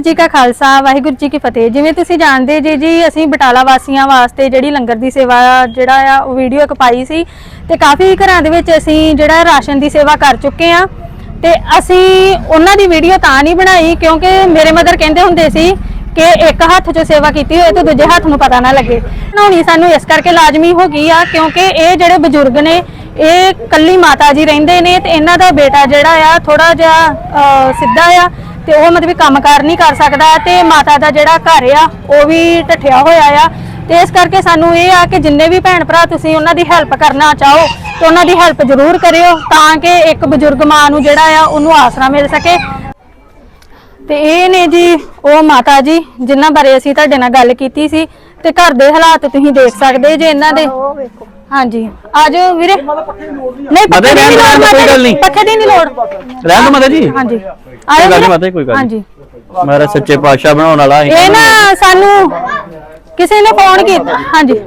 ਜੀ ਕਾ ਖਾਲਸਾ ਵਾਹਿਗੁਰੂ ਜੀ ਕੀ ਫਤਿਹ। ਜਿਵੇਂ ਤੁਸੀਂ ਜਾਣਦੇ ਜੀ ਜੀ ਅਸੀਂ ਬਟਾਲਾ ਵਾਸੀਆਂ ਵਾਸਤੇ ਜਿਹੜੀ ਲੰਗਰ ਦੀ ਸੇਵਾ ਜਿਹੜਾ ਆ ਉਹ ਵੀਡੀਓ ਇੱਕ ਪਾਈ ਸੀ ਤੇ ਕਾਫੀ ਘਰਾਂ ਦੇ ਵਿੱਚ ਅਸੀਂ ਜਿਹੜਾ ਰਾਸ਼ਨ ਦੀ ਸੇਵਾ ਕਰ ਚੁੱਕੇ ਆ ਤੇ ਅਸੀਂ ਉਹਨਾਂ ਦੀ ਵੀਡੀਓ ਤਾਂ ਨਹੀਂ ਬਣਾਈ ਕਿਉਂਕਿ ਮੇਰੇ ਮਦਰ ਕਹਿੰਦੇ ਹੁੰਦੇ ਸੀ ਕਿ ਇੱਕ ਹੱਥ 'ਚ ਸੇਵਾ ਕੀਤੀ ਹੋਏ ਤੇ ਦੂਜੇ ਹੱਥ ਨੂੰ ਪਤਾ ਨਾ ਲੱਗੇ। ਬਣਾਉਣੀ ਸਾਨੂੰ ਇਸ ਕਰਕੇ ਲਾਜ਼ਮੀ ਹੋ ਗਈ ਆ ਕਿਉਂਕਿ ਇਹ ਜਿਹੜੇ ਬਜ਼ੁਰਗ ਨੇ ਇਹ ਕੱਲੀ ਮਾਤਾ ਜੀ ਰਹਿੰਦੇ ਨੇ ਤੇ ਇਹਨਾਂ ਦਾ ਬੇਟਾ ਜਿਹੜਾ ਆ ਥੋੜਾ ਜਿਹਾ ਅਹ, ਸਿੱਧਾ ਆ ਤੇ ਉਹ ਮਤਲਬ ਕੰਮਕਾਰ ਨਹੀਂ ਕਰ ਸਕਦਾ ਤੇ ਮਾਤਾ ਦਾ ਜਿਹੜਾ ਘਰ ਆ, ਉਹ ਵੀ ਢੱਠਿਆ ਹੋਇਆ ਆ। ਤੇ ਇਸ ਕਰਕੇ ਸਾਨੂੰ ਇਹ ਆ ਕਿ ਜਿੰਨੇ ਵੀ ਭੈਣ ਭਰਾ ਤੁਸੀਂ ਉਹਨਾਂ ਦੀ ਹੈਲਪ ਕਰਨਾ ਚਾਹੋ, ਤੇ ਉਹਨਾਂ ਦੀ ਹੈਲਪ ਜ਼ਰੂਰ ਕਰਿਓ, ਤਾਂ ਕਿ ਇੱਕ ਬਜ਼ੁਰਗ ਮਾਂ ਨੂੰ ਜਿਹੜਾ ਆ, ਉਹਨੂੰ ਆਸਰਾ ਮਿਲ ਸਕੇ। ਤੇ ਇਹ ਨੇ ਜੀ ਉਹ ਮਾਤਾ ਜੀ, ਜਿਨ੍ਹਾਂ ਬਾਰੇ ਅਸੀਂ ਤੁਹਾਡੇ ਨਾਲ ਗੱਲ ਕੀਤੀ ਸੀ, ਤੇ ਘਰ ਦੇ ਹਾਲਾਤ ਤੁਸੀਂ ਦੇਖ ਸਕਦੇ ਜੇ ਇਹਨਾਂ ਦੇ। ਹਾਂਜੀ। ਆਜੋ ਵੀਰੇ। ਨਹੀਂ ਪੱਖੇ ਦੀ ਨਹੀਂ ਲੋੜ ਕੋਈ ਗੱਲ ਨਹੀਂ। ਪੱਖੇ ਦੀ ਨਹੀਂ ਲੋੜ। ਰਹਿਣ ਦੋ ਮਾਤਾ ਜੀ। ਹਾਂਜੀ। ਕੋਈ ਗੱਲ ਨਹੀਂ ਮਾਤਾ ਜੀ, ਕੋਈ ਗੱਲ ਨਹੀਂ। ਹਾਂਜੀ। ਮਾਰਾ ਸੱਚੇ ਪਾਤਸ਼ਾਹ ਬਣਾਉਣ ਵਾਲਾ ਅਸੀਂ ਇਹ ਨਾ ਸਾਨੂੰ ਕਿਸੇ ਨੇ ਫੋਨ ਕੀਤਾ। ਹਾਂਜੀ।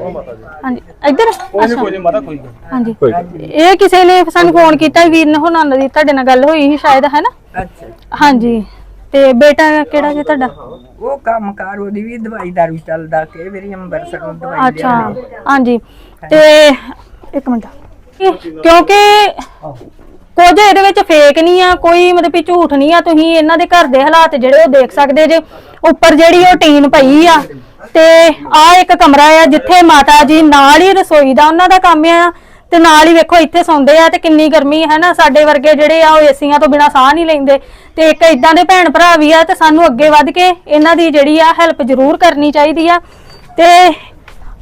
ਹਾਂਜੀ। ਇੱਧਰ। ਅੱਛਾ। ਕੋਈ ਨਹੀਂ ਮਾਤਾ ਕੋਈ ਗੱਲ ਹਾਂਜੀ। ਕੋਈ ਇਹ ਕਿਸੇ ਨੇ ਸਾਨੂੰ ਫੋਨ ਕੀਤਾ ਵੀਰ ਨੇ ਹੁਣਾਂ ਦੀ ਤੁਹਾਡੇ ਨਾਲ ਗੱਲ ਹੋਈ ਸੀ ਸ਼ਾਇਦ ਹੈ ਨਾ? ਅੱਛਾ। ਹਾਂਜੀ। ਤੇ ਬੇਟਾ ਕਿਹੜਾ ਜੀ ਤੁਹਾਡਾ? ਉਹ ਕੰਮਕਾਰ ਉਹਦੀ ਵੀ ਦਵਾਈ ਦਾਰੂ ਚੱਲਦਾ ਕਿ ਮੇਰੀ ਅੰਬਰਸਰ ਦਵਾਈ ਅੱਛਾ ਲਿਆਉਣੀ। ਹਾਂਜੀ। ਤੇ ਇੱਕ ਮਿੰਟ। ਕਿਉਂਕਿ ਕੁਝ ਇਹਦੇ ਵਿੱਚ ਫੇਕ ਨਹੀਂ ਆ ਕੋਈ ਮਤਲਬ ਵੀ ਝੂਠ ਨਹੀਂ ਆ ਤੁਸੀਂ ਇਹਨਾਂ ਦੇ ਘਰ ਦੇ ਹਾਲਾਤ ਜਿਹੜੇ ਉਹ ਦੇਖ ਸਕਦੇ ਜੇ। ਉੱਪਰ ਜਿਹੜੀ ਉਹ ਟੀਨ ਪਈ ਆ ਤੇ ਆ ਇੱਕ ਕਮਰਾ ਆ ਜਿੱਥੇ ਮਾਤਾ ਜੀ ਨਾਲ ਹੀ ਰਸੋਈ ਦਾ ਉਹਨਾਂ ਦਾ ਕੰਮ ਆ। ਤੇ ਨਾਲ ਹੀ ਵੇਖੋ ਇੱਥੇ ਸੌਂਦੇ ਆ ਤੇ ਕਿੰਨੀ ਗਰਮੀ ਹੈ ਨਾ ਸਾਡੇ ਵਰਗੇ ਜਿਹੜੇ ਆ ਉਹ ਏਸੀਆਂ ਤੋਂ ਬਿਨਾ ਸਾਹ ਨਹੀਂ ਲੈਂਦੇ। ਤੇ ਇੱਕ ਇਦਾਂ ਦੇ ਭੈਣ ਭਰਾ ਵੀ ਆ ਤੇ ਸਾਨੂੰ ਅੱਗੇ ਵੱਧ ਕੇ ਇਹਨਾਂ ਦੀ ਜਿਹੜੀ ਆ ਹੈਲਪ ਜ਼ਰੂਰ ਕਰਨੀ ਚਾਹੀਦੀ ਆ। ਤੇ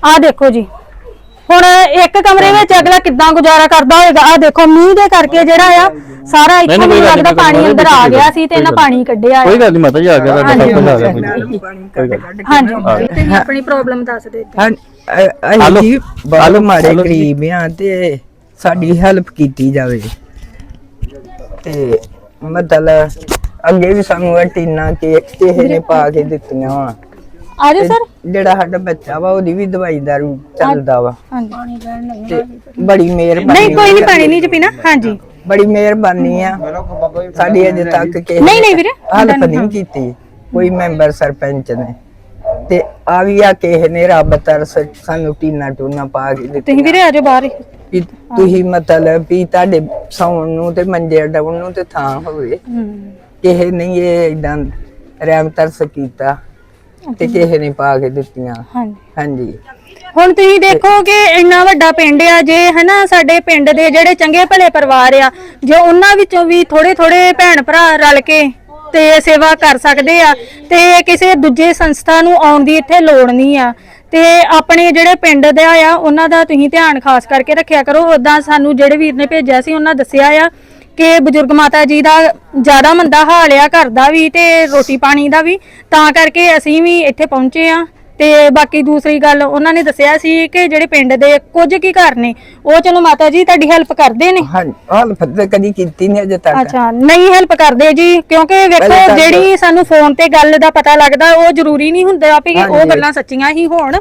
ਆ ਦੇਖੋ ਜੀ ਹੁਣ ਇੱਕ ਕਮਰੇ ਵਿੱਚ ਅਗਲਾ ਕਿੱਦਾਂ ਗੁਜ਼ਾਰਾ ਕਰਦਾ ਹੋਵੇਗਾ ਆ ਦੇਖੋ ਮੀਂਹ ਦੇ ਕਰਕੇ ਜਿਹੜਾ ਆ ਸਾਰਾ ਇੱਥੋਂ ਮੈਨੂੰ ਲੱਗਦਾ ਪਾਣੀ ਅੰਦਰ ਆ ਗਿਆ ਸੀ ਤੇ ਇਹਨਾਂ ਪਾਣੀ ਕੱਢਿਆ ਕੋਈ ਗੱਲ ਨਹੀਂ ਮਾਤਾ ਜੀ ਆ ਗਿਆ ਤੁਹਾਡਾ ਹਾਂਜੀ। ਸਭ ਕੁਝ ਆ ਗਿਆ। ਆਪਣੀ ਪ੍ਰੋਬਲਮ ਦੱਸ ਦੇ ਹਾਂ। ਅਸੀਂ ਜੀ ਬਹੁਤ ਹਲੋ, ਮਾੜੇ ਹਲੋ ਜੀ। ਗਰੀਬ ਆ ਤੇ ਸਾਡੀ ਹੈਲਪ ਕੀਤੀ ਜਾਵੇ। ਤੇ ਮਤਲਬ ਅੱਗੇ ਵੀ ਸਾਨੂੰ ਇਹ ਟੀਨਾ ਕੇ ਕਿਸੇ ਨੇ ਪਾ ਕੇ ਦਿੱਤੀਆਂ ਵਾ। ਆ ਜਾਓ ਸਰ। ਜਿਹੜਾ ਸਾਡਾ ਬੱਚਾ ਵਾ ਉਹਦੀ ਵੀ ਦਵਾਈ ਦਾਰੂ ਚੱਲਦਾ ਵਾ। ਹਾਂਜੀ। ਤੇ ਬੜੀ ਮਿਹਰਬਾਨੀ ਨਹੀਂ ਕੋਈ ਨਹੀਂ ਪਾਣੀ ਨਹੀਂ ਚ ਪੀਣਾ। ਹਾਂਜੀ। ਬੜੀ ਮਿਹਰਬਾਨੀ ਆ। ਸਾਡੀ ਅਜੇ ਤੱਕ ਕਿਸੇ ਨਹੀਂ, ਨਹੀਂ ਵੀਰੇ, ਹੈਲਪ ਨਹੀਂ। ਕੀਤੀ। ਕੋਈ ਮੈਂਬਰ ਸਰਪੰਚ ਨੇ। ਤੇ ਆ ਵੀ ਆ ਕਿਸੇ ਨੇ ਰੱਬ ਤਰਸ ਸਾਨੂੰ ਟੀਨਾ ਟੂਨਾ ਪਾ ਕੇ ਦਿੱਤੀ ਤੁਸੀਂ ਵੀਰੇ ਆ ਜਾਓ ਬਾਹਰ ਹੀ। ਵੀ ਤੁਸੀਂ ਮਤਲਬ ਵੀ ਤੁਹਾਡੇ ਸੌਣ ਨੂੰ ਤੇ ਮੰਜੇ ਡਾਉਣ ਨੂੰ ਤੇ ਥਾਂ ਹੋਵੇ। ਹਮ, ਕਿਸੇ ਨੇ ਇਹ ਇਦਾਂ ਰਹਿਮ ਤਰਸ ਕੀਤਾ ਤੇ ਕਿਸੇ ਨੇ ਪਾ ਕੇ ਦਿੱਤੀਆਂ। ਹਾਂਜੀ। ਹਾਂਜੀ। ਹੁਣ ਤੁਸੀਂ ਦੇਖੋ ਕਿ ਇੰਨਾ ਵੱਡਾ ਪਿੰਡ ਆ ਜੇ ਹਨਾ ਸਾਡੇ ਪਿੰਡ ਦੇ ਜਿਹੜੇ ਚੰਗੇ ਭਲੇ ਪਰਿਵਾਰ ਆ ਜੇ ਉਹਨਾਂ ਵਿੱਚੋਂ ਵੀ ਥੋੜੇ ਥੋੜੇ ਭੈਣ ਭਰਾ ਰਲ ਕੇ ਤੇ ਸੇਵਾ ਕਰ ਸਕਦੇ ਆ ਤੇ ਕਿਸੇ ਦੂਜੇ ਸੰਸਥਾ ਨੂੰ ਆਉਣ ਦੀ ਇੱਥੇ ਲੋੜ ਨਹੀਂ ਆ। ਤੇ ਆਪਣੇ ਜਿਹੜੇ ਪਿੰਡ ਦੇ ਆ, ਉਹਨਾਂ ਦਾ ਤੁਸੀਂ ਧਿਆਨ ਖਾਸ ਕਰਕੇ ਰੱਖਿਆ ਕਰੋ। ਉਦਾਂ ਸਾਨੂੰ ਜਿਹੜੇ ਵੀਰ ਨੇ ਭੇਜਿਆ ਸੀ, ਉਹਨਾਂ ਦੱਸਿਆ ਆ ਕਿ ਬਜ਼ੁਰਗ ਮਾਤਾ ਜੀ ਦਾ ਜ਼ਿਆਦਾ ਮੰਦਾ ਹਾਲ ਆ, ਘਰ ਦਾ ਵੀ ਤੇ ਰੋਟੀ ਪਾਣੀ ਦਾ ਵੀ। ਤਾਂ ਕਰਕੇ ਅਸੀਂ ਵੀ ਇੱਥੇ ਪਹੁੰਚੇ ਆ। ਤੇ ਬਾਕੀ ਦੂਸਰੀ ਗੱਲ ਉਹਨਾਂ ਨੇ ਦੱਸਿਆ ਸੀ ਕਿ ਜਿਹੜੇ ਪਿੰਡ ਦੇ ਕੁਝ ਕੀ ਘਰ ਨੇ ਉਹ ਚਲੋ ਮਾਤਾ ਜੀ ਤੁਹਾਡੀ ਹੈਲਪ ਕਰਦੇ ਨੇ ਹਾਂ ਹੈਲਪ ਤੇ ਕਦੀ ਕੀਤੀ ਨਹੀਂ ਅਜੇ ਤੱਕ ਅੱਛਾ ਨਹੀਂ ਹੈਲਪ ਕਰਦੇ ਜੀ ਕਿਉਂਕਿ ਵੇਖੋ ਜਿਹੜੀ ਸਾਨੂੰ ਫੋਨ ਤੇ ਗੱਲ ਦਾ ਪਤਾ ਲੱਗਦਾ ਉਹ ਜ਼ਰੂਰੀ ਨਹੀਂ ਹੁੰਦਾ ਵੀ ਉਹ ਹਾਂਜੀ। ਗੱਲਾਂ ਸੱਚੀਆਂ ਹੀ ਹੋਣ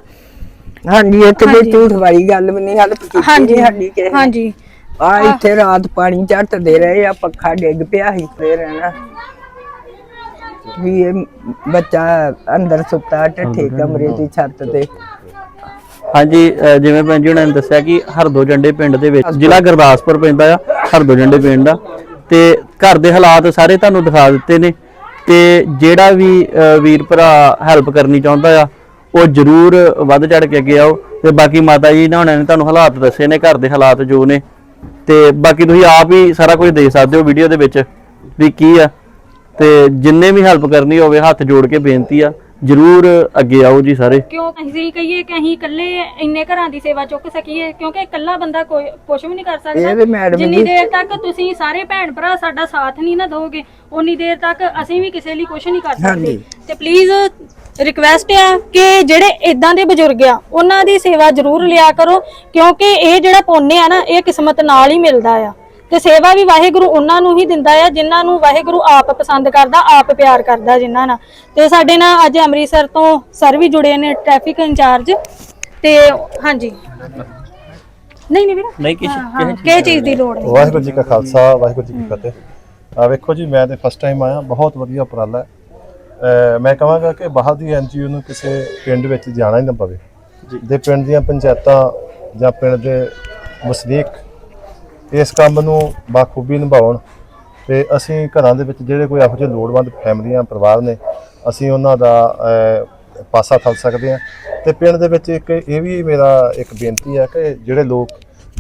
ਹਾਂਜੀ ਹਾਂਜੀ। ਕੋਈ ਝੂਠ ਵਾਲੀ ਗੱਲ ਵੀ ਨਹੀਂ ਹੈਲਪ ਕੀਤੀ ਹਾਂਜੀ ਸਾਡੀ ਕਿਸੇ। ਹਾਂਜੀ ਆ ਇੱਥੇ ਰਾਤ ਪਾਣੀ ਝੱਟਦੇ ਰਹੇ ਆ ਪੱਖਾ ਡਿੱਗ ਪਿਆ ਸੀ ਫੇਰ ਨਾ ਵੀ ਇਹ ਬੱਚਾ ਅੰਦਰ ਸੁੱਤਾ ਢੱਠੇ ਕਮਰੇ ਦੀ ਛੱਤ ਤੇ। ਹਾਂਜੀ ਅ, ਜਿਵੇਂ ਭੈਣ ਜੀ ਉਹਨਾਂ ਨੇ ਦੱਸਿਆ ਕਿ ਹਰਦੋ ਜੰਡੇ ਪਿੰਡ ਦੇ ਵਿੱਚ ਜ਼ਿਲ੍ਹਾ ਗੁਰਦਾਸਪੁਰ ਪੈਂਦਾ ਆ ਹਰਦੋ ਜੰਡੇ ਪਿੰਡ ਆ ਤੇ ਘਰ ਦੇ ਹਾਲਾਤ ਸਾਰੇ ਤੁਹਾਨੂੰ ਦਿਖਾ ਦਿੱਤੇ ਨੇ। ਤੇ ਜਿਹੜਾ ਵੀ ਅ, ਵੀਰ ਭਰਾ ਹੈਲਪ ਕਰਨੀ ਚਾਹੁੰਦਾ ਆ ਉਹ ਜਰੂਰ ਵੱਧ ਚੜ ਕੇ ਅੱਗੇ ਆਓ। ਤੇ ਬਾਕੀ ਮਾਤਾ ਜੀ ਨੇ ਉਹਨਾਂ ਨੇ ਤੁਹਾਨੂੰ ਹਾਲਾਤ ਦੱਸੇ ਨੇ ਘਰ ਦੇ ਹਾਲਾਤ ਜੋ ਨੇ। ਤੇ ਬਾਕੀ ਤੁਸੀਂ ਆਪ ਹੀ ਸਾਰਾ ਕੁਝ ਦੇਖ ਸਕਦੇ ਹੋ ਵੀਡੀਓ ਦੇ ਵਿੱਚ ਵੀ ਕੀ ਆ। ਤੇ ਜਿੰਨੇ ਵੀ ਹੈਲਪ ਕਰਨੀ ਹੋਵੇ ਹੱਥ ਜੋੜ ਕੇ ਬੇਨਤੀ ਆ ਜਰੂਰ ਅੱਗੇ ਆਓ ਜੀ ਸਾਰੇ। ਕਿਉਂ ਅਸੀਂ ਕਹੀਏ ਕਿ ਅਸੀਂ ਇਕੱਲੇ ਇੰਨੇ ਘਰਾਂ ਦੀ ਸੇਵਾ ਚੁੱਕ ਸਕੀਏ ਕਿਉਂਕਿ ਇਕੱਲਾ ਬੰਦਾ ਕੋਈ ਕੁਝ ਵੀ ਨਹੀਂ ਕਰ ਇਹ ਤੇ ਸਕਦਾ ਮੈਡਮ ਜਿੰਨੀ ਜੀ- ਦੇਰ ਤੱਕ ਤੁਸੀਂ ਸਾਰੇ ਭੈਣ ਭਰਾ ਸਾਡਾ ਸਾਥ ਨਹੀਂ ਨਾ ਦੋਗੇ ਉਨੀ ਦੇਰ ਤੱਕ ਅਸੀਂ ਵੀ ਕਿਸੇ ਲਈ ਕੁਝ ਨਹੀਂ ਕਰ ਸਕਦੇ। ਹਾਂਜੀ। ਤੇ ਪਲੀਜ਼ ਰਿਕਵੈਸਟ ਆ ਕਿ ਜਿਹੜੇ ਇਦਾਂ ਦੇ ਬਜ਼ੁਰਗ ਆ ਉਹਨਾਂ ਦੀ ਸੇਵਾ ਜ਼ਰੂਰ ਲਿਆ ਕਰੋ ਕਿਉਂਕਿ ਇਹ ਜਿਹੜਾ ਪੁੰਨ ਆ ਨਾ ਇਹ ਕਿਸਮਤ ਨਾਲ ਹੀ ਮਿਲਦਾ ਆ। ਤੇ ਸੇਵਾ ਵੀ ਵਾਹਿਗੁਰੂ ਉਹਨਾਂ ਨੂੰ ਹੀ ਦਿੰਦਾ ਆ ਜਿਨ੍ਹਾਂ ਨੂੰ ਵਾਹਿਗੁਰੂ ਆਪ ਪਸੰਦ ਕਰਦਾ ਆਪ ਪਿਆਰ ਕਰਦਾ ਜਿਨ੍ਹਾਂ ਨਾਲ। ਤੇ ਸਾਡੇ ਨਾਲ ਅੱਜ ਅੰਮ੍ਰਿਤਸਰ ਤੋਂ ਸਰ ਵੀ ਜੁੜੇ ਨੇ ਟ੍ਰੈਫਿਕ ਇੰਚਾਰਜ। ਤੇ ਹਾਂਜੀ। ਨਹੀਂ ਨਹੀਂ ਵੀਰ। ਨਹੀਂ ਕਿਸੇ ਕਿਹ ਚੀਜ਼ ਦੀ ਲੋੜ ਹੈ ਵਾਹਿਗੁਰੂ ਜੀ ਕਾ ਖਾਲਸਾ ਵਾਹਿਗੁਰੂ ਜੀ ਕੀ ਫਤਿਹ। ਆ ਵੇਖੋ ਜੀ ਮੈਂ ਤੇ ਫਸਟ ਟਾਈਮ ਆਇਆ ਬਹੁਤ ਵਧੀਆ ਉਪਰਾਲਾ। ਮੈਂ ਕਹਾਂਗਾ ਕਿ ਬਾਹਰ ਦੀ ਐਨਜੀਓ ਨੂੰ ਕਿਸੇ ਪਿੰਡ ਵਿੱਚ ਜਾਣਾ ਹੀ ਨਾ ਪਵੇ। ਦੇ ਪਿੰਡ ਦੀਆਂ ਪੰਚਾਇਤਾਂ ਜਾਂ ਪਿੰਡ ਦੇ ਵਸਨੀਕ ਇਸ ਕੰਮ ਨੂੰ ਬਾਖੂਬੀ ਨਿਭਾਉਣ ਤੇ ਅਸੀਂ ਘਰਾਂ ਦੇ ਵਿੱਚ ਜਿਹੜੇ ਕੋਈ ਇਹੋ ਜਿਹੇ ਲੋੜਵੰਦ ਫੈਮਲੀਆਂ ਪਰਿਵਾਰ ਨੇ ਅਸੀਂ ਉਹਨਾਂ ਦਾ ਪਾਸਾ ਥਲ ਸਕਦੇ ਹਾਂ। ਤੇ ਪਿੰਡ ਦੇ ਵਿੱਚ ਇੱਕ ਇਹ ਵੀ ਮੇਰਾ ਇੱਕ ਬੇਨਤੀ ਹੈ ਕਿ ਜਿਹੜੇ ਲੋਕ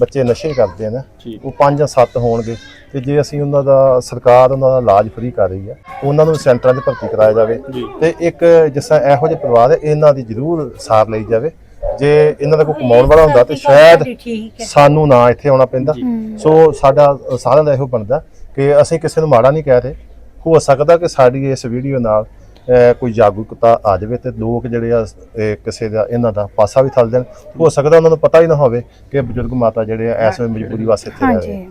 ਬੱਚੇ ਨਸ਼ੇ ਕਰਦੇ ਆ ਨਾ ਉਹ ਪੰਜ ਜਾਂ ਸੱਤ ਹੋਣਗੇ ਤੇ ਜੇ ਅਸੀਂ ਉਹਨਾਂ ਦਾ ਸਰਕਾਰ ਉਹਨਾਂ ਦਾ ਇਲਾਜ ਫ੍ਰੀ ਕਰ ਰਹੀ ਹੈ ਉਹਨਾਂ ਨੂੰ ਸੈਂਟਰਾਂ 'ਚ ਭਰਤੀ ਕਰਾਇਆ ਜਾਵੇ ਤੇ ਇੱਕ ਜਿਸ ਤਰ੍ਹਾਂ ਇਹੋ ਜਿਹੇ ਪਰਿਵਾਰ ਹੈ ਇਹਨਾਂ ਦੀ ਜ਼ਰੂਰ ਸਾਰ ਲਈ ਜਾਵੇ। ਜੇ ਇਹਨਾਂ ਦਾ ਕੋਈ ਕਮਾਉਣ ਵਾਲਾ ਹੁੰਦਾ ਤੇ ਸ਼ਾਇਦ ਸਾਨੂੰ ਨਾ ਇੱਥੇ ਆਉਣਾ ਪੈਂਦਾ। ਸੋ ਸਾਡਾ ਸਾਰਿਆਂ ਦਾ ਇਹੋ ਬਣਦਾ ਕਿ ਅਸੀਂ ਕਿਸੇ ਨੂੰ ਮਾੜਾ ਨਹੀਂ ਕਹਿ ਰਹੇ। ਹੋ ਸਕਦਾ ਕਿ ਸਾਡੀ ਇਸ ਵੀਡੀਓ ਨਾਲ ਕੋਈ ਜਾਗਰੂਕਤਾ ਆ ਜਾਵੇ ਤੇ ਲੋਕ ਜਿਹੜੇ ਆ ਕਿਸੇ ਦਾ ਇਹਨਾਂ ਦਾ ਪਾਸਾ ਵੀ ਥਲ ਦੇਣ ਹੋ ਸਕਦਾ ਉਹਨਾਂ ਨੂੰ ਪਤਾ ਹੀ ਨਾ ਹੋਵੇ ਕਿ ਬਜ਼ੁਰਗ ਮਾਤਾ ਜਿਹੜੇ ਆ ਇਸ ਵੇਲੇ ਮਜਬੂਰੀ ਵਾਸਤੇ ਇੱਥੇ ਰਹਿ।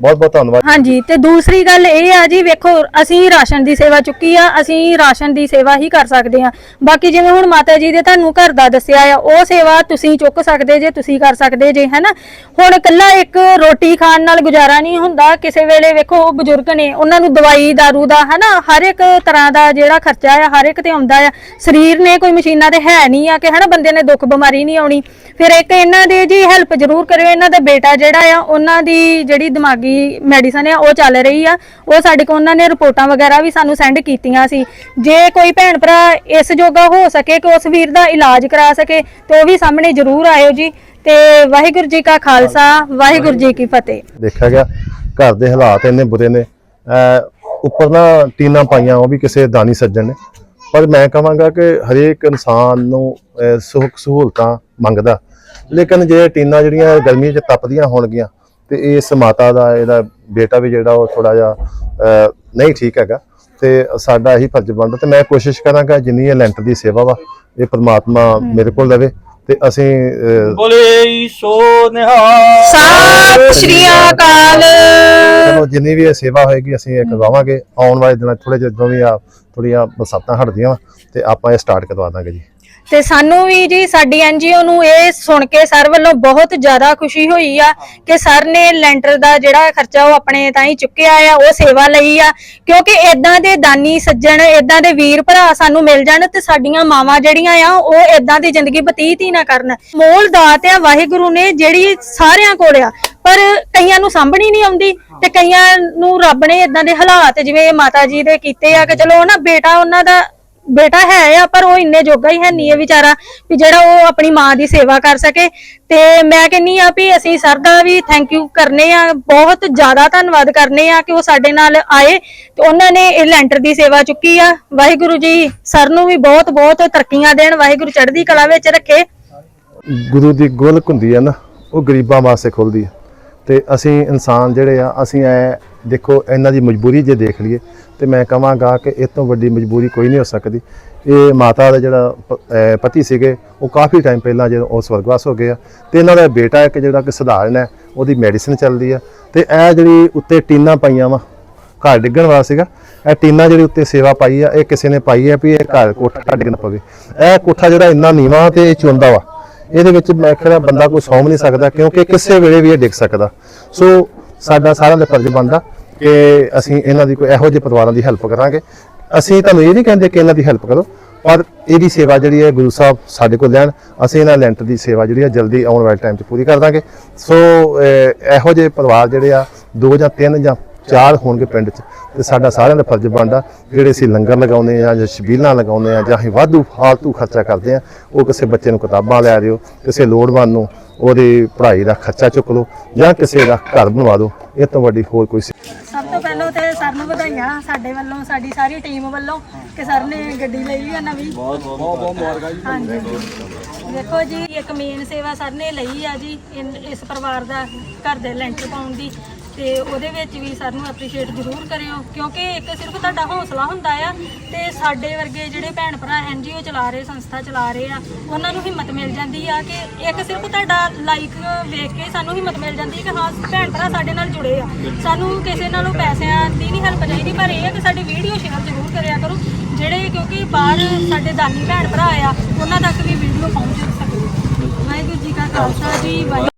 ਬਹੁਤ ਬਹੁਤ ਧੰਨਵਾਦ। ਹਾਂਜੀ ਤੇ ਦੂਸਰੀ ਗੱਲ ਇਹ ਆ ਜੀ ਵੇਖੋ ਅਸੀਂ ਰਾਸ਼ਨ ਦੀ ਸੇਵਾ ਚੁੱਕੀ ਆ ਅਸੀਂ ਰਾਸ਼ਨ ਦੀ ਸੇਵਾ ਹੀ ਕਰ ਸਕਦੇ ਆ ਬਾਕੀ ਜਿਵੇਂ ਹੁਣ ਮਾਤਾ ਜੀ ਦੇ ਤੁਹਾਨੂੰ ਘਰ ਦਾ ਦੱਸਿਆ ਆ ਉਹ ਸੇਵਾ ਤੁਸੀਂ ਚੁੱਕ ਸਕਦੇ ਜੇ ਤੁਸੀਂ ਕਰ ਸਕਦੇ ਜੇ ਹੈਨਾ? ਹੁਣ ਇਕੱਲਾ ਇੱਕ ਰੋਟੀ ਖਾਣ ਨਾਲ ਗੁਜ਼ਾਰਾ ਨਹੀਂ ਹੁੰਦਾ। ਕਿਸੇ ਵੇਲੇ ਵੇਖੋ ਉਹ ਬਜ਼ੁਰਗ ਨੇ ਉਹਨਾਂ ਨੂੰ ਦਵਾਈ ਦਾਰੂ ਦਾ ਹੈਨਾ? ਹਰ ਇੱਕ ਤਰ੍ਹਾਂ ਦਾ ਜਿਹੜਾ ਖਰਚਾ ਆ, ਹਰ ਇੱਕ ਤੇ ਆਉਂਦਾ ਆ। ਸਰੀਰ ਨੇ ਕੋਈ ਮਸ਼ੀਨਾਂ ਤੇ ਹੈ ਨਹੀਂ ਆ ਕਿ ਹੈਨਾ ਬੰਦੇ ਨੇ ਦੁੱਖ ਬਿਮਾਰੀ ਨਹੀਂ ਆਉਣੀ। ਫਿਰ ਇੱਕ ਇਹਨਾਂ ਦੇ ਜੀ ਹੈਲਪ ਜ਼ਰੂਰ ਕਰਿਓ। ਇਹਨਾਂ ਦਾ ਬੇਟਾ ਜਿਹੜਾ ਆ, ਉਹਨਾਂ ਦੀ ਜਿਹੜੀ ਦਿਮਾਗੀ ਮੈਡੀਸਨ ਆ, ਉਹ ਚੱਲ ਰਹੀ ਆ। ਉਹ ਸਾਡੇ ਕੋਲ ਉਹਨਾਂ ਨੇ ਰਿਪੋਰਟਾਂ ਵਗੈਰਾ ਵੀ ਸਾਨੂੰ ਸੈਂਡ ਕੀਤੀਆਂ ਸੀ। ਜੇ ਕੋਈ ਭੈਣ ਭਰਾ ਇਸ ਜੋਗਾ ਹੋ ਸਕੇ ਕਿ ਉਸ ਵੀਰ ਦਾ ਇਲਾਜ ਕਰਾ ਸਕੇ, ਤੇ ਉਹ ਵੀ ਸਾਹਮਣੇ ਜ਼ਰੂਰ ਆਇਓ ਜੀ। ਤੇ ਵਾਹਿਗੁਰੂ ਜੀ ਕਾ ਖਾਲਸਾ, ਵਾਹਿਗੁਰੂ ਜੀ ਕੀ ਫਤਿਹ। ਦੇਖਿਆ ਗਿਆ, ਘਰ ਦੇ ਹਾਲਾਤ ਇੰਨੇ ਬੁਰੇ ਨੇ। ਅਹ ਉੱਪਰ ਨਾ ਟੀਨਾਂ ਪਾਈਆਂ ਉਹ ਵੀ ਕਿਸੇ ਦਾਨੀ ਸੱਜਣ ਨੇ। ਪਰ ਮੈਂ ਕਹਾਂਗਾ ਕਿ ਹਰੇਕ ਇਨਸਾਨ ਨੂੰ ਸੁੱਖ ਸਹੂਲਤਾਂ ਮੰਗਦਾ। ਲੇਕਿਨ ਜੇ ਟੀਨਾਂ ਜਿਹੜੀਆਂ ਗਰਮੀ 'ਚ ਤਪਦੀਆਂ ਹੋਣਗੀਆਂ ਤੇ ਇਸ ਮਾਤਾ ਦਾ ਇਹਦਾ ਬੇਟਾ ਵੀ ਜਿਹੜਾ ਉਹ ਥੋੜਾ ਜਿਹਾ ਨਹੀਂ ਠੀਕ ਹੈਗਾ। ਤੇ ਸਾਡਾ ਇਹੀ ਫਰਜ਼ ਬਣਦਾ। ਤੇ ਮੈਂ ਕੋਸ਼ਿਸ਼ ਕਰਾਂਗਾ ਜਿੰਨੀ ਇਹ ਲੈਂਟਰ ਦੀ ਸੇਵਾ ਵਾ ਇਹ ਪ੍ਰਮਾਤਮਾ ਮੇਰੇ ਕੋਲ ਲਵੇ ਤੇ ਅਸੀਂ ਬੋਲੇ ਸੋ ਨਿਹਾਲ। ਸਤਿ ਸ਼੍ਰੀ ਅਕਾਲ। ਚਲੋ ਜਿੰਨੀ ਵੀ ਇਹ ਸੇਵਾ ਹੋਏਗੀ ਅਸੀਂ ਇਹ ਕਰਵਾਵਾਂਗੇ ਆਉਣ ਵਾਲੇ ਦਿਨਾਂ ਥੋੜੇ ਜਦੋਂ ਵੀ ਆ ਥੋੜੀਆਂ ਬਰਸਾਤਾਂ ਹਟਦੀਆਂ ਵਾਂ ਤੇ ਆਪਾਂ ਇਹ ਸਟਾਰਟ ਕਰਵਾ ਦਾਂਗੇ ਜੀ। ਤੇ ਸਾਨੂੰ ਵੀ ਜੀ ਸਾਡੀ ਐਨਜੀਓ ਨੂੰ ਇਹ ਸੁਣ ਕੇ ਸਰ ਵੱਲੋਂ ਬਹੁਤ ਜ਼ਿਆਦਾ ਖੁਸ਼ੀ ਹੋਈ ਆ ਕਿ ਸਰ ਨੇ ਲੈਂਟਰ ਦਾ ਜਿਹੜਾ ਖਰਚਾ ਉਹ ਆਪਣੇ ਤਾਂ ਹੀ ਚੁੱਕਿਆ ਆ ਉਹ ਸੇਵਾ ਲਈ ਆ। ਕਿਉਂਕਿ ਇਦਾਂ ਦੇ ਦਾਨੀ ਸੱਜਣ ਇਦਾਂ ਦੇ ਵੀਰ ਭਰਾ ਸਾਨੂੰ ਮਿਲ ਜਾਣ ਤੇ ਸਾਡੀਆਂ ਮਾਵਾਂ ਜਿਹੜੀਆਂ ਆ ਉਹ ਇਦਾਂ ਦੀ ਜ਼ਿੰਦਗੀ ਬਤੀਤ ਹੀ ਨਾ ਕਰਨ। ਮੋਲ ਦਾਤ ਆ ਵਾਹਿਗੁਰੂ ਨੇ ਜਿਹੜੀ ਸਾਰਿਆਂ ਕੋਲ ਆ ਪਰ ਕਈਆਂ ਨੂੰ ਸਾਂਭਣੀ ਨਹੀਂ ਆਉਂਦੀ ਤੇ ਕਈਆਂ ਨੂੰ ਰੱਬ ਨੇ ਇਦਾਂ ਦੇ ਹਾਲਾਤ ਜਿਵੇਂ ਮਾਤਾ ਜੀ ਦੇ ਕੀਤੇ ਆ ਕਿ ਚਲੋ ਨਾ ਬੇਟਾ ਉਹਨਾਂ ਦਾ ਬੇਟਾ ਹੈ ਆ, ਪਰ ਉਹ ਇੰਨੇ ਜੋਗਾ ਹੀ ਹੈ ਨਹੀਂ ਇਹ ਵਿਚਾਰਾ ਵੀ ਜਿਹੜਾ ਉਹ ਆਪਣੀ ਮਾਂ ਦੀ ਸੇਵਾ ਕਰ ਸਕੇ। ਤੇ ਮੈਂ ਕਹਿੰਨੀ ਆ ਵੀ ਅਸੀਂ ਸਰ ਦਾ ਵੀ ਥੈਂਕ ਯੂ ਕਰਨੇ ਆ, ਬਹੁਤ ਜ਼ਿਆਦਾ ਧੰਨਵਾਦ ਕਰਨੇ ਆ ਕਿ ਉਹ ਸਾਡੇ ਨਾਲ ਆਏ ਤੇ ਉਹਨਾਂ ਨੇ ਇਹ ਲੈਂਟਰ ਦੀ ਸੇਵਾ ਚੁੱਕੀ ਆ। ਵਾਹਿਗੁਰੂ ਜੀ, ਸਰ ਨੂੰ ਵੀ ਬਹੁਤ ਬਹੁਤ ਤਰੱਕੀਆਂ ਦੇਣ, ਵਾਹਿਗੁਰੂ ਚੜ੍ਹਦੀ ਕਲਾ ਵਿੱਚ ਰੱਖੇ। ਗੁਰੂ ਦੀ ਗੋਲਕ ਹੁੰਦੀ ਆ ਨਾ, ਉਹ ਗਰੀਬਾਂ ਵਾਸਤੇ ਖੁੱਲਦੀ ਹੈ ਤੇ ਅਸੀਂ ਇਨਸਾਨ ਜਿਹੜੇ ਆ, ਅਸੀਂ ਐ ਦੇਖੋ, ਇਹਨਾਂ ਦੀ ਮਜਬੂਰੀ ਜੇ ਦੇਖ ਲਈਏ, ਤੇ ਮੈਂ ਕਹਾਂਗਾ ਕਿ ਇਹ ਤੋਂ ਵੱਡੀ ਮਜਬੂਰੀ ਕੋਈ ਨਹੀਂ ਹੋ ਸਕਦੀ। ਇਹ ਮਾਤਾ ਦਾ ਜਿਹੜਾ ਪਤੀ ਸੀਗੇ, ਉਹ ਕਾਫੀ ਟਾਈਮ ਪਹਿਲਾਂ ਜਦੋਂ ਉਹ ਸਵਰਗਵਾਸ ਹੋ ਗਏ ਆ, ਤੇ ਇਹਨਾਂ ਦਾ ਬੇਟਾ ਇੱਕ ਜਿਹੜਾ ਕਿ ਸਧਾਰਨ ਹੈ, ਉਹਦੀ ਮੈਡੀਸਿਨ ਚੱਲਦੀ ਆ, ਤੇ ਇਹ ਜਿਹੜੀ ਉੱਤੇ ਟੀਨਾਂ ਪਾਈਆਂ ਵਾ, ਘਰ ਡਿੱਗਣ ਵਾਲਾ ਸੀਗਾ, ਇਹ ਟੀਨਾ ਜਿਹੜੀ ਉੱਤੇ ਸੇਵਾ ਪਾਈ ਆ, ਇਹ ਕਿਸੇ ਨੇ ਪਾਈ ਆ ਵੀ ਇਹ ਘਰ ਕੋਠਾ ਡਿੱਗ ਨਾ ਪਵੇ। ਇਹ ਕੋਠਾ ਜਿਹੜਾ ਇੰਨਾ ਨੀਵਾਂ ਤੇ ਇਹ ਚੁੰਦਾ ਵਾ, ਇਹਦੇ ਵਿੱਚ ਮੈਂ ਕਹਿੰਦਾ ਬੰਦਾ ਕੋਈ ਸੌਂ ਨਹੀਂ ਸਕਦਾ, ਕਿਉਂਕਿ ਕਿਸੇ ਵੇਲੇ ਵੀ ਇਹ ਡਿੱਗ ਸਕਦਾ। ਸੋ ਸਾਡਾ ਸਾਰਿਆਂ ਦਾ ਫਰਜ਼ ਬਣਦਾ ਕਿ ਅਸੀਂ ਇਹਨਾਂ ਦੀ ਕੋਈ ਇਹੋ ਜਿਹੇ ਪਰਿਵਾਰਾਂ ਦੀ ਹੈਲਪ ਕਰਾਂਗੇ। ਅਸੀਂ ਤੁਹਾਨੂੰ ਇਹ ਨਹੀਂ ਕਹਿੰਦੇ ਕਿ ਇਹਨਾਂ ਦੀ ਹੈਲਪ ਕਰੋ, ਪਰ ਇਹਦੀ ਸੇਵਾ ਜਿਹੜੀ ਹੈ ਗੁਰੂ ਸਾਹਿਬ ਸਾਡੇ ਕੋਲ ਲੈਣ, ਅਸੀਂ ਇਹਨਾਂ ਲੈਂਟਰ ਦੀ ਸੇਵਾ ਜਿਹੜੀ ਹੈ ਜਲਦੀ ਆਉਣ ਵਾਲੇ ਟਾਈਮ 'ਚ ਪੂਰੀ ਕਰ ਦਾਂਗੇ। ਸੋ ਇਹੋ ਜਿਹੇ ਪਰਿਵਾਰ ਜਿਹੜੇ ਆ, ਦੋ ਜਾਂ ਤਿੰਨ ਜਾਂ ਚਾਰ ਹੋਣਗੇ ਪਿੰਡ 'ਚ, ਤੇ ਸਾਡਾ ਸਾਰਿਆਂ ਦਾ ਫਰਜ਼ ਬਣਦਾ, ਜਿਹੜੇ ਅਸੀਂ ਲੰਗਰ ਲਗਾਉਂਦੇ ਆ ਜਾਂ ਸ਼ਬੀਲਾਂ ਲਗਾਉਂਦੇ ਆ ਜਾਂ ਅਸੀਂ ਵਾਧੂ ਫਾਲਤੂ ਖਰਚਾ ਕਰਦੇ ਆ ਉਹ ਕਿਸੇ ਬੱਚੇ ਨੂੰ ਕਿਤਾਬਾਂ ਲੈ ਦਿਓ, ਕਿਸੇ ਲੋੜਵੰਦ ਨੂੰ ਉਹਦੀ ਪੜ੍ਹਾਈ ਦਾ ਖਰਚਾ ਚੁੱਕ ਲਓ ਜਾਂ ਕਿਸੇ ਦਾ ਘਰ ਬਣਵਾ ਦਿਓ ਇਹ ਤੋਂ ਵੱਡੀ ਹੋਰ ਕੋਈ ਸਭ ਤੋਂ ਪਹਿਲਾਂ ਤੇ ਸਰ ਨੂੰ ਵਧਾਈਆਂ ਸਾਡੇ ਵੱਲੋਂ ਸਾਡੀ ਸਾਰੀ ਟੀਮ ਵੱਲੋਂ ਕਿ ਸਰ ਨੇ ਗੱਡੀ ਲਈ ਆ ਨਵੀਂ। ਬਹੁਤ ਬਹੁਤ ਬਹੁਤ ਮੁਬਾਰਕਾਂ ਜੀ। ਹਾਂਜੀ। ਦੇਖੋ ਜੀ ਇੱਕ ਮੇਨ ਸੇਵਾ ਸਰ ਨੇ ਲਈ ਆ ਜੀ ਇਸ ਪਰਿਵਾਰ ਦਾ ਘਰ ਦੇ ਲੈਂਟਰ ਪਾਉਣ ਦੀ। ਤੇ ਉਹਦੇ ਵਿੱਚ ਵੀ ਸਰ ਨੂੰ ਐਪਰੀਸ਼ੀਏਟ ਜ਼ਰੂਰ ਕਰਿਓ, ਕਿਉਂਕਿ ਇੱਕ ਸਿਰਫ ਤੁਹਾਡਾ ਹੌਸਲਾ ਹੁੰਦਾ ਆ ਤੇ ਸਾਡੇ ਵਰਗੇ ਜਿਹੜੇ ਭੈਣ ਭਰਾ ਐਨਜੀਓ ਚਲਾ ਰਹੇ, ਸੰਸਥਾ ਚਲਾ ਰਹੇ ਆ, ਉਹਨਾਂ ਨੂੰ ਹਿੰਮਤ ਮਿਲ ਜਾਂਦੀ ਆ ਕਿ ਇੱਕ ਸਿਰਫ ਤੁਹਾਡਾ ਲਾਈਕ ਵੇਖ ਕੇ ਸਾਨੂੰ ਹਿੰਮਤ ਮਿਲ ਜਾਂਦੀ ਕਿ ਹਾਂ, ਭੈਣ ਭਰਾ ਸਾਡੇ ਨਾਲ ਜੁੜੇ ਆ। ਸਾਨੂੰ ਕਿਸੇ ਨਾਲੋਂ ਪੈਸਿਆਂ ਦੀ ਨਹੀਂ ਹੈਲਪ ਚਾਹੀਦੀ, ਪਰ ਇਹ ਹੈ ਕਿ ਸਾਡੀ ਵੀਡੀਓ ਸ਼ੇਅਰ ਜ਼ਰੂਰ ਕਰਿਆ ਕਰੋ, ਜਿਹੜੇ ਕਿਉਂਕਿ ਬਾਹਰ ਸਾਡੇ ਦਾਨੀ ਭੈਣ ਭਰਾ ਆ, ਉਹਨਾਂ ਤੱਕ ਵੀ ਵੀਡੀਓ ਪਹੁੰਚ ਸਕੇ ਵਾਹਿਗੁਰੂ ਜੀ ਕਾ ਖਾਲਸਾ ਜੀ, ਵਾਹਿਗੁਰੂ